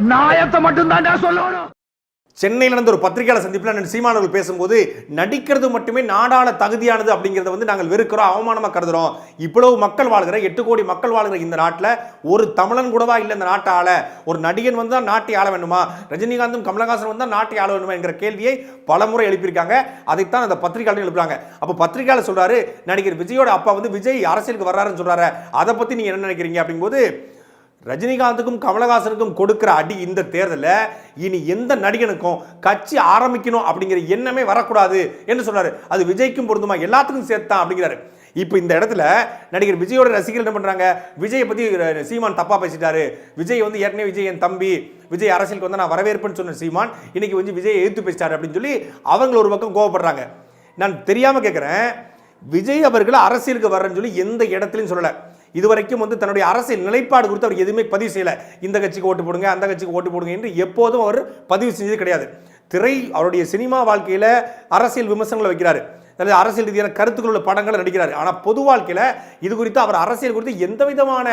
நாயத்தை மட்டும் தான் சொல்லணும். சென்னையில் நடந்த ஒரு பத்திரிகையாளர் சந்திப்பில் நான் சீமானவர்கள் பேசும்போது நடிக்கிறது மட்டுமே நாடாள தகுதியானது அப்படிங்கிறத வந்து நாங்கள் வெறுக்கிறோம் அவமானமாக கருதுறோம். இவ்வளவு மக்கள் வாழ்கிற எட்டு கோடி மக்கள் வாழ்கிற இந்த நாட்டில் ஒரு தமிழன் கூடவா இல்லை இந்த நாட்டை ஆள ஒரு நடிகன் வந்து தான் நாட்டை ஆள வேண்டுமா? ரஜினிகாந்தும் கமலஹாசன் வந்து தான் நாட்டை ஆள வேண்டுமா? என்கிற கேள்வியை பலமுறை எழுப்பியிருக்காங்க. அதைத்தான் அந்த பத்திரிகையாளர் எழுப்புறாங்க. அப்போ பத்திரிகையாளர் சொல்றாரு நடிகர் விஜயோட அப்பா வந்து விஜய் அரசியலுக்கு வர்றாருன்னு சொல்றாரு. அதை பத்தி நீங்க என்ன நினைக்கிறீங்க? அப்படிங்கும்போது ரஜினிகாந்துக்கும் கமலஹாசனுக்கும் கொடுக்கிற அடி இந்த தேர்தலில் இனி எந்த நடிகனுக்கும் கட்சி ஆரம்பிக்கணும் அப்படிங்கிற எண்ணமே வரக்கூடாது என்று சொன்னார். அது விஜய்க்கும் பொருந்துமா? எல்லாத்துக்கும் சேர்த்தான் அப்படிங்கிறாரு. இப்போ இந்த இடத்துல நடிகர் விஜயோட ரசிகர்கள் என்ன பண்ணுறாங்க விஜயை பற்றி சீமான் தப்பாக பேசிட்டாரு. விஜய் வந்து ஏற்கனவே விஜய் என் தம்பி விஜய் அரசியலுக்கு வந்து நான் வரவேற்பேன்னு சொன்ன சீமான் இன்னைக்கு வந்து விஜய் எதிர்த்து பேசிட்டாரு அப்படின்னு சொல்லி அவங்கள ஒரு பக்கம் கோவப்படுறாங்க. நான் தெரியாமல் கேட்குறேன் விஜய் அவர்கள் அரசியலுக்கு வர்றேன்னு சொல்லி எந்த இடத்துலையும் சொல்லலை. இதுவரைக்கும் வந்து தன்னுடைய அரசியல் நிலைப்பாடு குறித்து அவர் எதுவுமே பதிவு செய்யலை. இந்த கட்சிக்கு ஓட்டு போடுங்க அந்த கட்சிக்கு ஓட்டு போடுங்க என்று எப்போதும் அவர் பதிவு செஞ்சது கிடையாது. திரை அவருடைய சினிமா வாழ்க்கையில் அரசியல் விமர்சனங்களை வைக்கிறாரு. அல்லது அரசியல் ரீதியான கருத்துக்கள் உள்ள படங்களை நடிக்கிறார். ஆனால் பொது வாழ்க்கையில் இது குறித்து அவர் அரசியல் குறித்து எந்த விதமான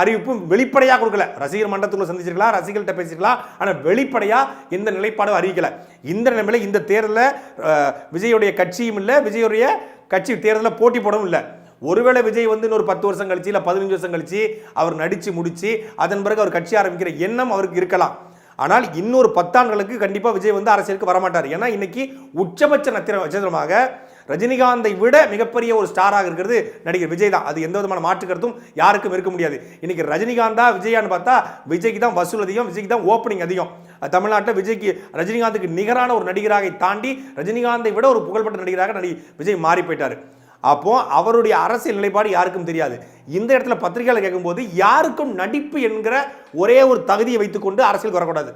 அறிவிப்பும் வெளிப்படையாக கொடுக்கல. ரசிகர் மன்றத்துக்குள்ள சந்திச்சிருக்கலாம் ரசிகர்கிட்ட பேசிருக்கலாம் ஆனால் வெளிப்படையாக எந்த நிலைப்பாடும் அறிவிக்கல. இந்த நிலைமையில் இந்த தேர்தலில் விஜயுடைய கட்சியும் இல்லை விஜயுடைய கட்சி தேர்தலில் போட்டி போடவும் இல்லை. ஒருவேளை விஜய் வந்து இன்னொரு பத்து வருஷம் கழிச்சு இல்லை பதினஞ்சு வருஷம் கழிச்சு அவர் நடித்து முடித்து அதன் பிறகு அவர் கட்சி ஆரம்பிக்கிற எண்ணம் அவருக்கு இருக்கலாம். ஆனால் இன்னொரு பத்தாண்டுகளுக்கு கண்டிப்பாக விஜய் வந்து அரசியலுக்கு வரமாட்டார். ஏன்னா இன்னைக்கு உச்சபட்ச நத்திர நட்சத்திரமாக ரஜினிகாந்தை விட மிகப்பெரிய ஒரு ஸ்டாராக இருக்கிறது நடிகர் விஜய் தான். அது எந்த விதமான மாற்று கருத்தும் யாருக்கும் இருக்க முடியாது. இன்னைக்கு ரஜினிகாந்தா விஜயான்னு பார்த்தா விஜய்க்கு தான் வசூல் அதிகம் விஜய்க்கு தான் ஓப்பனிங் அதிகம். தமிழ்நாட்டில் விஜய்க்கு ரஜினிகாந்துக்கு நிகரான ஒரு நடிகராக தாண்டி ரஜினிகாந்தை விட ஒரு புகழ்பெற்ற நடிகராக நடி விஜய் மாறி போயிட்டார். அப்போது அவருடைய அரசியல் நிலைப்பாடு யாருக்கும் தெரியாது. இந்த இடத்துல பத்திரிகையாளர் கேட்கும்போது யாருக்கும் நடிப்பு என்கிற ஒரே ஒரு தகுதியை வைத்துக்கொண்டு அரசியலுக்கு வரக்கூடாது.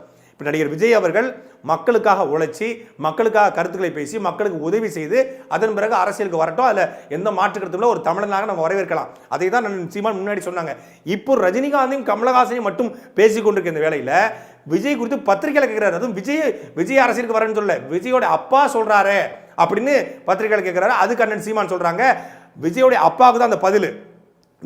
நடிகர் விஜய் அவர்கள் மக்களுக்காக உழைச்சி மக்களுக்காக கருத்துக்களை பேசி மக்களுக்கு உதவி செய்து அதன் பிறகு அரசியலுக்கு வரட்டும். அதில் எந்த மாற்று ஒரு தமிழனாக நம்ம வரவேற்கலாம். அதை தான் நான் சீமான் முன்னாடி சொன்னாங்க. இப்போ ரஜினிகாந்தையும் கமலஹாசனையும் மட்டும் பேசிக்கொண்டிருக்க இந்த வேலையில் விஜய் குறித்து பத்திரிகையில் கேட்குறாரு அதுவும் விஜய் விஜய் அரசியலுக்கு வரேன்னு சொல்ல விஜயோட அப்பா சொல்கிறாரு அப்படின்னு பத்திரிகையில் கேட்குறாரு அதுக்கு அண்ணன் சீமான் சொல்கிறாங்க விஜயோடைய அப்பாவுக்கு தான் அந்த பதில்.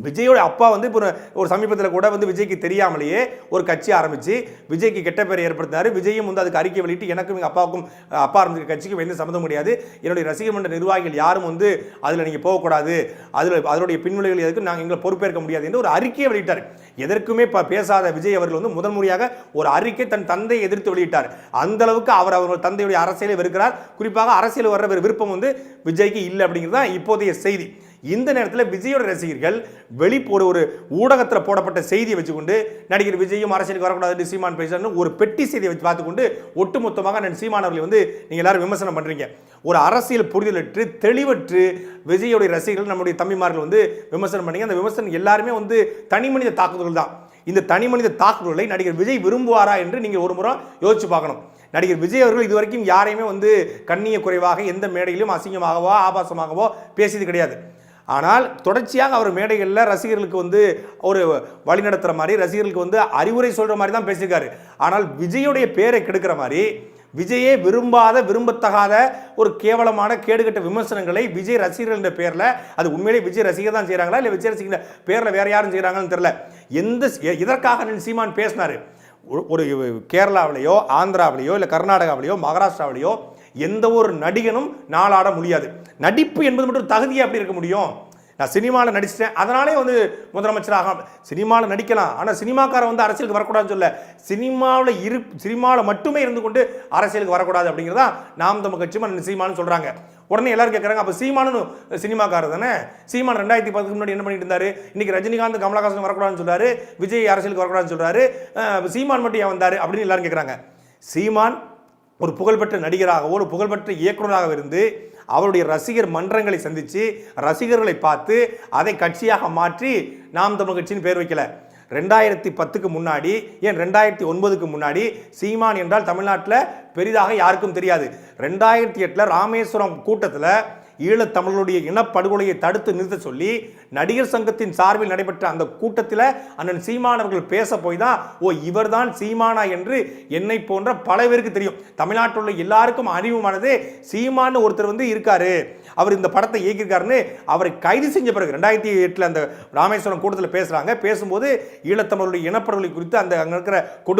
விஜயோட அப்பா வந்து இப்போ ஒரு- சமீபத்தில் கூட வந்து விஜய்க்கு தெரியாமலேயே ஒரு கட்சி ஆரம்பித்து விஜய்க்கு கெட்ட பேரை ஏற்படுத்தினார். விஜயும் வந்து அதுக்கு அறிக்கை வெளியிட்டு எனக்கும் எங்கள் அப்பாவுக்கும் அப்பா ஆரம்பிச்சிருக்க கட்சிக்கும் எந்த சம்மந்தம் முடியாது என்னுடைய ரசிகர் மன்ற நிர்வாகிகள் யாரும் வந்து அதில் நீங்கள் போகக்கூடாது. அதில் அதனுடைய பின்விளைகள் எதுக்கு நாங்கள் எங்களை பொறுப்பேற்க முடியாது என்று ஒரு அறிக்கையை வெளியிட்டார். எதற்குமே இப்போ பேசாத விஜய் அவர்கள் வந்து முதன்முறையாக ஒரு அறிக்கை தன் தந்தையை எதிர்த்து வெளியிட்டார். அந்த அளவுக்கு அவர் அவர் தந்தையுடைய அரசியலை வெறுக்கிறார். குறிப்பாக அரசியல் வர்ற விருப்பம் வந்து விஜய்க்கு இல்லை அப்படிங்கிறது தான் இப்போதைய செய்தி. இந்த நேரத்தில் விஜயோட ரசிகர்கள் வெளிப்போடு ஒரு ஊடகத்தில் போடப்பட்ட செய்தியை வச்சுக்கொண்டு நடிகர் விஜயும் அரசியலுக்கு வரக்கூடாது சீமான் பேசணும் ஒரு பெட்டி செய்தியை வச்சு பார்த்துக்கொண்டு ஒட்டுமொத்தமாக நான் சீமான் அவர்களை வந்து நீங்கள் எல்லாரும் விமர்சனம் பண்ணுறீங்க ஒரு அரசியல் புரிதலற்று தெளிவற்று விஜயோடைய ரசிகர்கள் நம்முடைய தம்பிமார்கள் வந்து விமர்சனம் பண்ணீங்க. அந்த விமர்சனம் எல்லாருமே வந்து தனி மனித தாக்குதல் தான். இந்த தனி மனித தாக்குதல்களை நடிகர் விஜய் விரும்புவாரா என்று நீங்கள் ஒரு முறை யோசிச்சு பார்க்கணும். நடிகர் விஜய் அவர்கள் இதுவரைக்கும் யாரையுமே வந்து கண்ணிய குறைவாக எந்த மேடையிலும் அசிங்கமாகவோ ஆபாசமாகவோ பேசியது கிடையாது. ஆனால் தொடர்ச்சியாக அவர் மேடைகளில் ரசிகர்களுக்கு வந்து ஒரு வழிநடத்துகிற மாதிரி ரசிகர்களுக்கு வந்து அறிவுரை சொல்கிற மாதிரி தான் பேசியிருக்காரு. ஆனால் விஜயுடைய பேரை கெடுக்கிற மாதிரி விஜயே விரும்பாத விரும்பத்தகாத ஒரு கேவலமான கேடுகட்ட விமர்சனங்களை விஜய் ரசிகர்கள் என்ற பேரில் அது உண்மையிலே விஜய் ரசிகர் தான் செய்கிறாங்களா இல்லை விஜய் ரசிகர் பேரில் வேறு யாரும் செய்கிறாங்கன்னு தெரில எந்த இதற்காக சீமான் பேசினார். ஒரு- ஒரு கேரளாவிலேயோ ஆந்திராவிலேயோ இல்லை கர்நாடகாவிலேயோ மகாராஷ்டிராவிலேயோ எந்த ஒரு நடிகனும் நாளாட முடியாது. நடிப்பு என்பது மட்டும் தகுதியாக அப்படி இருக்க முடியும்? நான் சினிமாவில் நடிச்சிட்டேன். அதனாலே வந்து முதலமைச்சராக சினிமாவில் நடிக்கலாம். ஆனால் சினிமாக்காரன் வந்து அரசியலுக்கு வரக்கூடாதுன்னு சொல்ல சினிமாவில் இரு சினிமாவில் மட்டுமே இருந்து கொண்டு அரசியலுக்கு வரக்கூடாது அப்படிங்கிறதா நாம் தம்ம கட்சி சீமானு சொல்கிறாங்க உடனே எல்லாரும் கேட்குறாங்க அப்போ சீமானு சினிமாக்காரர் தானே? சீமான் ரெண்டாயிரத்தி பத்துக்கு முன்னாடி என்ன பண்ணிட்டு இருந்தார்? இன்னைக்கு ரஜினிகாந்த் கமலஹாசன் வரக்கூடாதுன்னு சொல்கிறாரு விஜய் அரசியலுக்கு வரக்கூடாதுன்னு சொல்கிறாரு சீமான் மட்டும் ஏன் வந்தார்? அப்படின்னு எல்லாரும் கேட்குறாங்க சீமான் ஒரு புகழ்பெற்ற நடிகராகவோ ஒரு புகழ்பெற்ற இயக்குனராக இருந்து அவருடைய ரசிகர் மன்றங்களை சந்தித்து ரசிகர்களை பார்த்து அதை கட்சியாக மாற்றி நாம் தமிழ் கட்சின்னு பேர் வைக்கல. ரெண்டாயிரத்தி பத்துக்கு முன்னாடி ஏன் ரெண்டாயிரத்தி ஒன்பதுக்கு முன்னாடி சீமான் என்றால் தமிழ்நாட்டில் பெரிதாக யாருக்கும் தெரியாது. ரெண்டாயிரத்தி எட்டில் ராமேஸ்வரம் கூட்டத்தில் ஈழத்தமிழர்களுடைய இனப்படுகொலையை தடுத்து நிறுத்த சொல்லி நடிகர் சங்கத்தின் சார்பில் நடைபெற்ற அந்த கூட்டத்தில் அண்ணன் சீமானவர்கள் பேச போய் தான் ஓ இவர்தான் சீமானா என்று என்னை போன்ற பல பேருக்கு தெரியும். தமிழ்நாட்டில் உள்ள எல்லாருக்கும் அறிவுமானது சீமான்னு ஒருத்தர் வந்து இருக்காரு. அவர் இந்த படத்தை இயக்கியிருக்காருன்னு அவரை கைது செஞ்ச பிறகு ரெண்டாயிரத்தி எட்டில் அந்த ராமேஸ்வரம் கூட்டத்தில் பேசுகிறாங்க பேசும்போது ஈழத்தமிழருடைய இனப்படுகொலை குறித்து அந்த அங்கே இருக்கிற